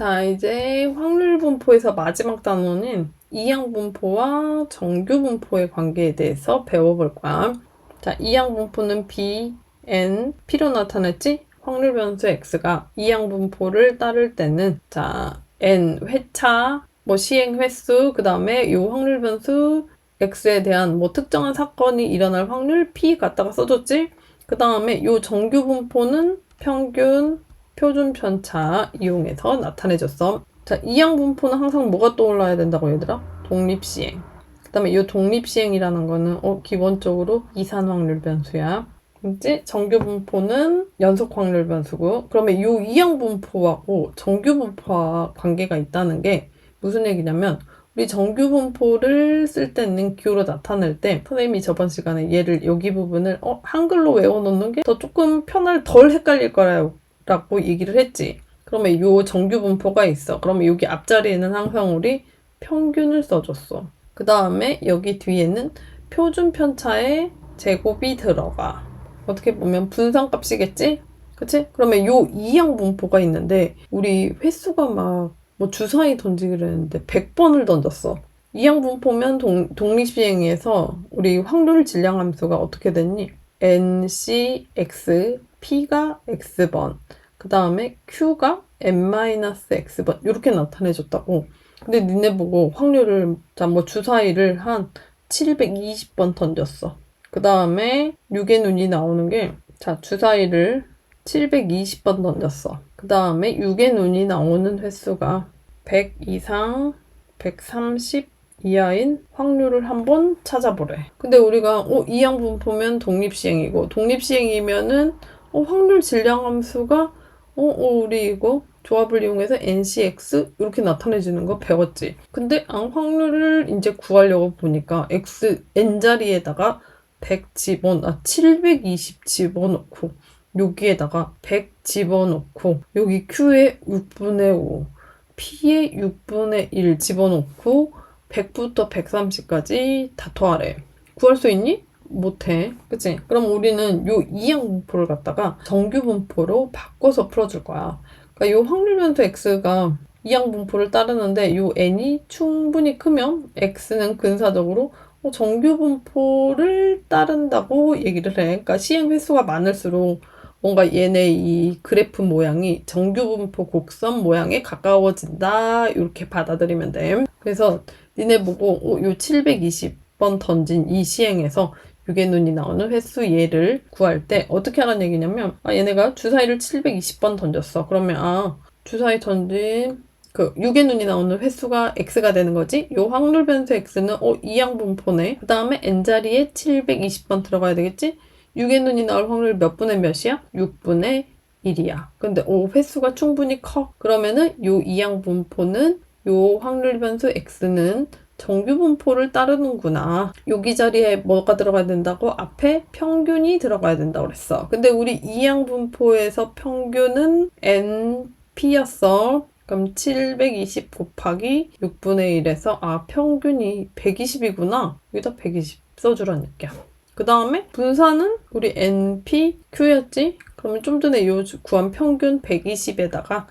자, 이제 확률 분포에서 마지막 단원인 이항 분포와 정규 분포의 관계에 대해서 배워볼 거야. 자, 이항 분포는 b, n, p로 나타냈지? 확률 변수 x가 이항 분포를 따를 때는 자, n 회차, 뭐 시행 횟수, 그 다음에 요 확률 변수 x에 대한 뭐 특정한 사건이 일어날 확률 p 갖다가 써줬지? 그 다음에 요 정규 분포는 평균, 표준 편차 이용해서 나타내줬어. 자, 이항 분포는 항상 뭐가 떠올라야 된다고 얘들아? 독립 시행. 그 다음에 이 독립 시행이라는 거는 어, 기본적으로 이산 확률 변수야. 이제 정규 분포는 연속 확률 변수고 그러면 이 이항 분포하고 정규 분포와 관계가 있다는 게 무슨 얘기냐면 우리 정규 분포를 쓸 때는 기호로 나타낼 때 선생님이 저번 시간에 얘를 여기 부분을 어, 한글로 외워놓는 게 더 조금 편할 덜 헷갈릴 거라고 얘기를 했지. 그러면 요 정규 분포가 있어. 그러면 여기 앞자리에는 항상 우리 평균을 써줬어. 그 다음에 여기 뒤에는 표준 편차의 제곱이 들어가. 어떻게 보면 분산값이겠지? 그치? 그러면 요 이항 분포가 있는데 우리 횟수가 막 뭐 주사위 던지기로 했는데 100번을 던졌어. 이항 분포면 동, 독립시행에서 우리 확률 질량 함수가 어떻게 됐니? NCX, P가 X번, 그 다음에 Q가 N-X번 이렇게 나타내줬다고. 근데 니네 보고 확률을 자뭐 주사위를 한 720번 던졌어. 그 다음에 6의 눈이 나오는 게 자 주사위를 720번 던졌어. 그 다음에 6의 눈이 나오는 횟수가 100 이상 130 이하인 확률을 한번 찾아보래. 근데 우리가 어, 이항 분포면 독립시행이고 독립시행이면은 어, 확률 질량 함수가 어, 어, 우리 이거 조합을 이용해서 NCX 이렇게 나타내주는 거 배웠지. 근데 앙 확률을 이제 구하려고 보니까 X N자리에다가 100 집어넣, 아, 720 집어넣고 여기에다가 100 집어넣고 여기 Q에 6분의 5, P에 6분의 1 집어넣고 100부터 130까지 다 더하래. 구할 수 있니? 못해. 그치? 그럼 우리는 요 이항 분포를 갖다가 정규 분포로 바꿔서 풀어줄 거야. 그러니까 요 확률 변수 x가 이항 분포를 따르는데 요 n이 충분히 크면 x는 근사적으로 어, 정규 분포를 따른다고 얘기를 해. 그러니까 시행 횟수가 많을수록 뭔가 얘네 이 그래프 모양이 정규 분포 곡선 모양에 가까워진다. 이렇게 받아들이면 돼. 그래서 니네 보고 어, 요 720번 던진 이 시행에서 6의 눈이 나오는 횟수 얘를 구할 때 어떻게 하라는 얘기냐면 아 얘네가 주사위를 720번 던졌어. 그러면 아 주사위 던진 그 6의 눈이 나오는 횟수가 x가 되는 거지. 요 확률 변수 x는 어 이항 분포네. 그 다음에 n자리에 720번 들어가야 되겠지. 6의 눈이 나올 확률 몇 분의 몇이야? 6분의 1이야. 근데 오 횟수가 충분히 커. 그러면은 요 이항 분포는 요 확률 변수 x는 정규 분포를 따르는구나. 여기 자리에 뭐가 들어가야 된다고? 앞에 평균이 들어가야 된다고 그랬어. 근데 우리 이항 분포에서 평균은 NP였어. 그럼 720 곱하기 6분의 1에서 아 평균이 120이구나. 여기다 120 써주라는 얘기야. 그 다음에 분산은 우리 NPQ였지? 그러면 좀 전에 요 구한 평균 120에다가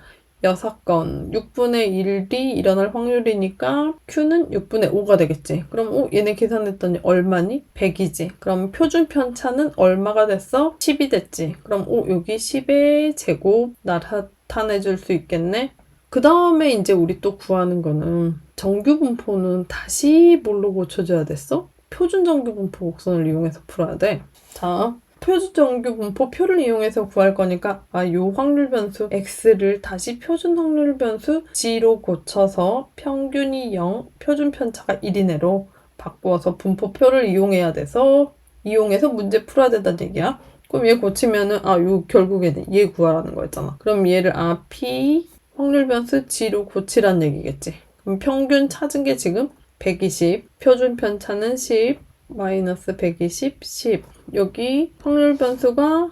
6건 6분의 1이 일어날 확률이니까 Q는 6분의 5가 되겠지. 그럼 어, 얘네 계산했더니 얼마니? 100이지. 그럼 표준 편차는 얼마가 됐어? 10이 됐지. 그럼 어, 여기 10의 제곱 나타내 줄 수 있겠네. 그 다음에 이제 우리 또 구하는 거는 정규 분포는 다시 뭘로 고쳐줘야 됐어? 표준 정규 분포 곡선을 이용해서 풀어야 돼. 자, 표준 정규 분포표를 이용해서 구할 거니까 아, 요 확률 변수 x를 다시 표준 확률 변수 g로 고쳐서 평균이 0, 표준 편차가 1이네로 바꾸어서 분포표를 이용해야 돼서 이용해서 문제 풀어야 된다는 얘기야. 그럼 얘 고치면은 아, 요 결국에는 얘 구하라는 거였잖아. 그럼 얘를 아, p 확률 변수 g로 고치란 얘기겠지. 그럼 평균 찾은 게 지금 120, 표준 편차는 10, 마이너스 120, 10. 여기 확률 변수가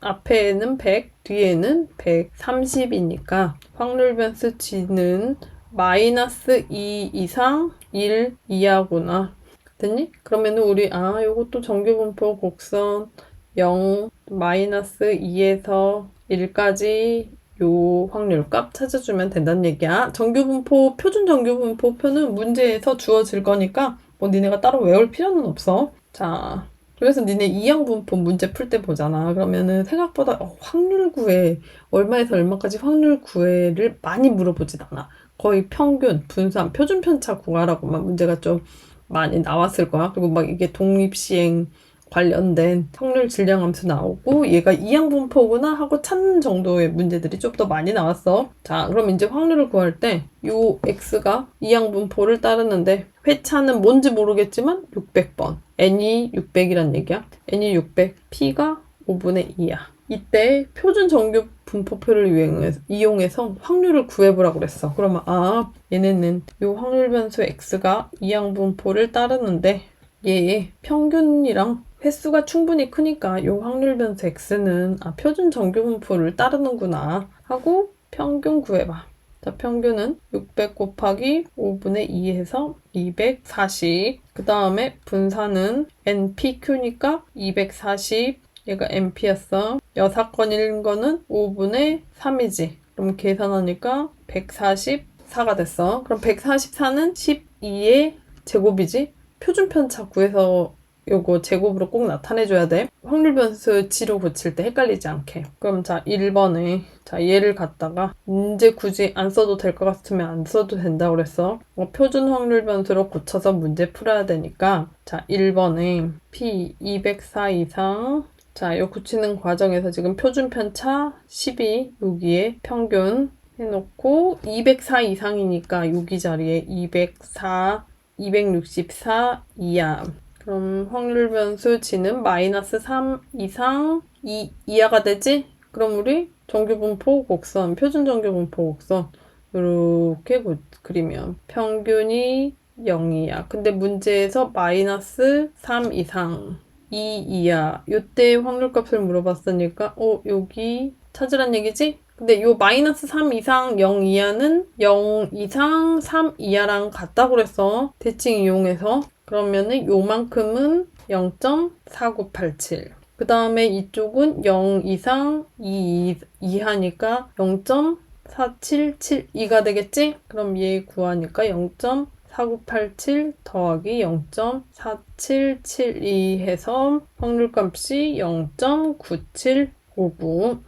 앞에는 100, 뒤에는 130이니까 확률 변수 g는 마이너스 2 이상 1 이하구나. 됐니? 그러면 우리 아 요것도 정규분포 곡선 0 마이너스 2에서 1까지 요 확률 값 찾아주면 된다는 얘기야. 정규분포, 표준 정규분포표는 문제에서 주어질 거니까 뭐 니네가 따로 외울 필요는 없어. 자, 그래서 니네 이항분포 문제 풀 때 보잖아. 그러면은 생각보다 어, 확률 구해 얼마에서 얼마까지 확률 구해를 많이 물어보진 않아. 거의 평균, 분산, 표준 편차 구하라고만 문제가 좀 많이 나왔을 거야. 그리고 막 이게 독립 시행 관련된 확률 질량 함수 나오고 얘가 이항분포구나 하고 찾는 정도의 문제들이 좀 더 많이 나왔어. 자, 그럼 이제 확률을 구할 때 요 x가 이항분포를 따르는데 회차는 뭔지 모르겠지만 600번. n이 600이란 얘기야. n이 600, p가 5분의 2야. 이때 표준 정규 분포표를 이용해서, 이용해서 확률을 구해보라고 그랬어. 그러면 아 얘네는 요 확률 변수 x가 이항분포를 따르는데 얘의 평균이랑 횟수가 충분히 크니까 요 확률 변수 x는 아 표준 정규 분포를 따르는구나 하고 평균 구해봐. 자, 평균은 600 곱하기 5분의 2 해서 240. 그 다음에 분산은 NPQ니까 240. 얘가 NP였어. 여사건인 거는 5분의 3이지. 그럼 계산하니까 144가 됐어. 그럼 144는 12의 제곱이지. 표준 편차 구해서 요거 제곱으로 꼭 나타내줘야 돼. 확률 변수 지로 고칠 때 헷갈리지 않게. 그럼 자, 1번에 자, 얘를 갖다가 문제 굳이 안 써도 될 것 같으면 안 써도 된다고 그랬어. 어, 표준 확률 변수로 고쳐서 문제 풀어야 되니까 자, 1번에 P 204 이상 자, 요 고치는 과정에서 지금 표준 편차 12 여기에 평균 해놓고 204 이상이니까 여기 자리에 204 264 이하 그럼 확률 변수 g는 마이너스 3 이상 2 이하가 되지? 그럼 우리 정규분포 곡선, 표준 정규분포 곡선 이렇게 그리면 평균이 0이야. 근데 문제에서 마이너스 3 이상 2 이하 요때 확률값을 물어봤으니까 어 여기 찾으란 얘기지? 근데 요 마이너스 3 이상 0 이하는 0 이상 3 이하랑 같다고 그랬어. 대칭 이용해서. 그러면은 요만큼은 0.4987. 그 다음에 이쪽은 0 이상 2 이하니까 0.4772가 되겠지? 그럼 얘 구하니까 0.4987 더하기 0.4772 해서 확률값이 0.9759.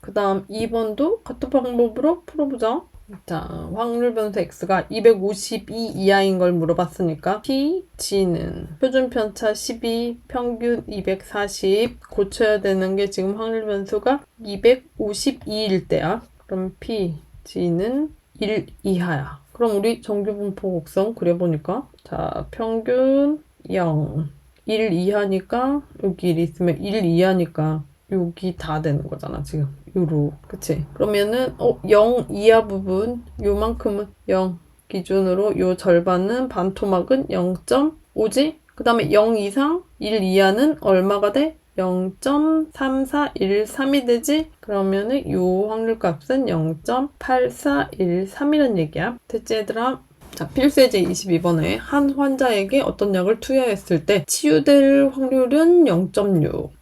그 다음 2번도 같은 방법으로 풀어보자. 자, 확률 변수 x가 252 이하인 걸 물어봤으니까 p, g는 표준 편차 12, 평균 240 고쳐야 되는 게 지금 확률 변수가 252일 때야. 그럼 p, g는 1 이하야. 그럼 우리 정규 분포 곡선 그려보니까 자, 평균 0, 1 이하니까 여기 1 있으면 1 이하니까 여기 다 되는 거잖아 지금 요로 그치 그러면은 어, 0 이하 부분 요만큼은 0 기준으로 요 절반은 반토막은 0.5지 그 다음에 0 이상 1 이하는 얼마가 돼? 0.3413이 되지? 그러면은 요 확률값은 0.8413이란 얘기야. 됐지 얘들아? 자, 필수예제 22번에 한 환자에게 어떤 약을 투여했을 때 치유될 확률은 0.6, 100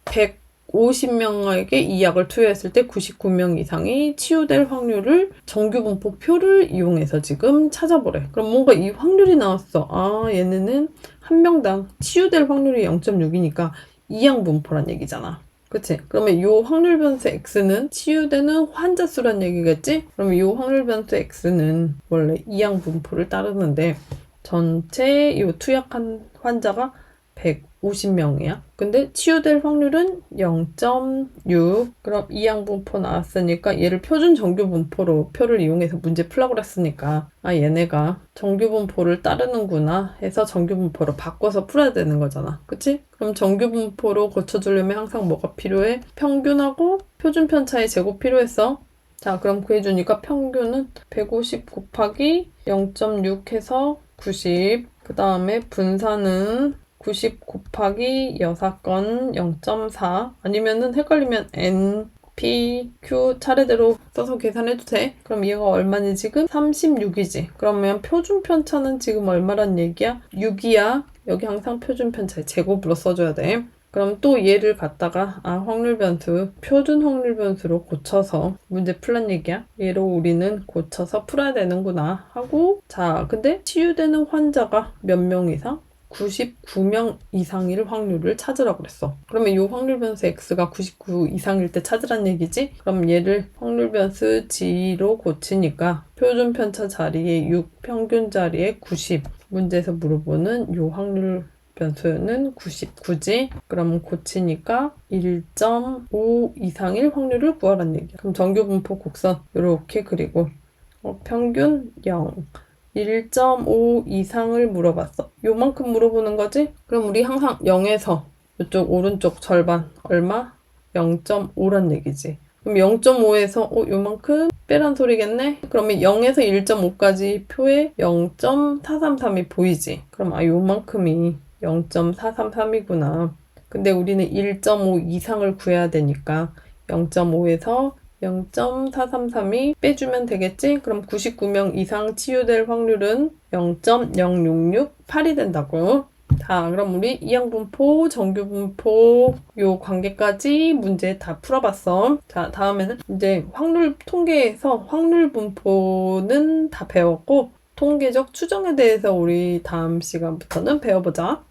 50명에게 이 약을 투여했을 때 99명 이상이 치유될 확률을 정규분포표를 이용해서 지금 찾아보래. 그럼 뭔가 이 확률이 나왔어. 아, 얘네는 한 명당 치유될 확률이 0.6이니까 이양 분포란 얘기잖아. 그치? 그러면 이 확률 변수 x는 치유되는 환자 수란 얘기겠지? 그러면 이 확률 변수 x는 원래 이양 분포를 따르는데 전체 이 투약한 환자가 150명이야. 근데 치유될 확률은 0.6. 그럼 이양분포 나왔으니까 얘를 표준 정규분포로 표를 이용해서 문제 풀라고 그랬으니까 아 얘네가 정규분포를 따르는구나 해서 정규분포로 바꿔서 풀어야 되는 거잖아. 그치? 그럼 정규분포로 고쳐주려면 항상 뭐가 필요해? 평균하고 표준 편차의 제곱 필요했어. 자 그럼 구해주니까 평균은 150 곱하기 0.6 해서 90. 그 다음에 분산은 90 곱하기 여사건 0.4 아니면은 헷갈리면 n, p, q 차례대로 써서 계산해도 돼. 그럼 얘가 얼마니 지금? 36이지. 그러면 표준 편차는 지금 얼마란 얘기야? 6이야. 여기 항상 표준 편차의 제곱으로 써줘야 돼. 그럼 또 얘를 갖다가 아 확률 변수 표준 확률 변수로 고쳐서 문제 풀란 얘기야. 얘로 우리는 고쳐서 풀어야 되는구나 하고 자 근데 치유되는 환자가 몇 명 이상? 99명 이상일 확률을 찾으라고 그랬어. 그러면 이 확률 변수 x가 99 이상일 때 찾으란 얘기지? 그럼 얘를 확률 변수 g로 고치니까 표준 편차 자리에 6, 평균 자리에 90. 문제에서 물어보는 이 확률 변수는 99지? 그럼 고치니까 1.5 이상일 확률을 구하란 얘기야. 그럼 정규 분포 곡선 이렇게 그리고 어, 평균 0. 1.5 이상을 물어봤어. 요만큼 물어보는 거지? 그럼 우리 항상 0에서 이쪽 오른쪽 절반 얼마? 0.5란 얘기지. 그럼 0.5에서 어 요만큼 빼란 소리겠네? 그러면 0에서 1.5까지 표에 0.433이 보이지? 그럼 아 요만큼이 0.433이구나. 근데 우리는 1.5 이상을 구해야 되니까 0.5에서 0.433이 빼주면 되겠지? 그럼 99명 이상 치유될 확률은 0.0668이 된다고. 자, 그럼 우리 이항분포, 정규분포 요 관계까지 문제 다 풀어봤어. 자, 다음에는 이제 확률 통계에서 확률 분포는 다 배웠고 통계적 추정에 대해서 우리 다음 시간부터는 배워보자.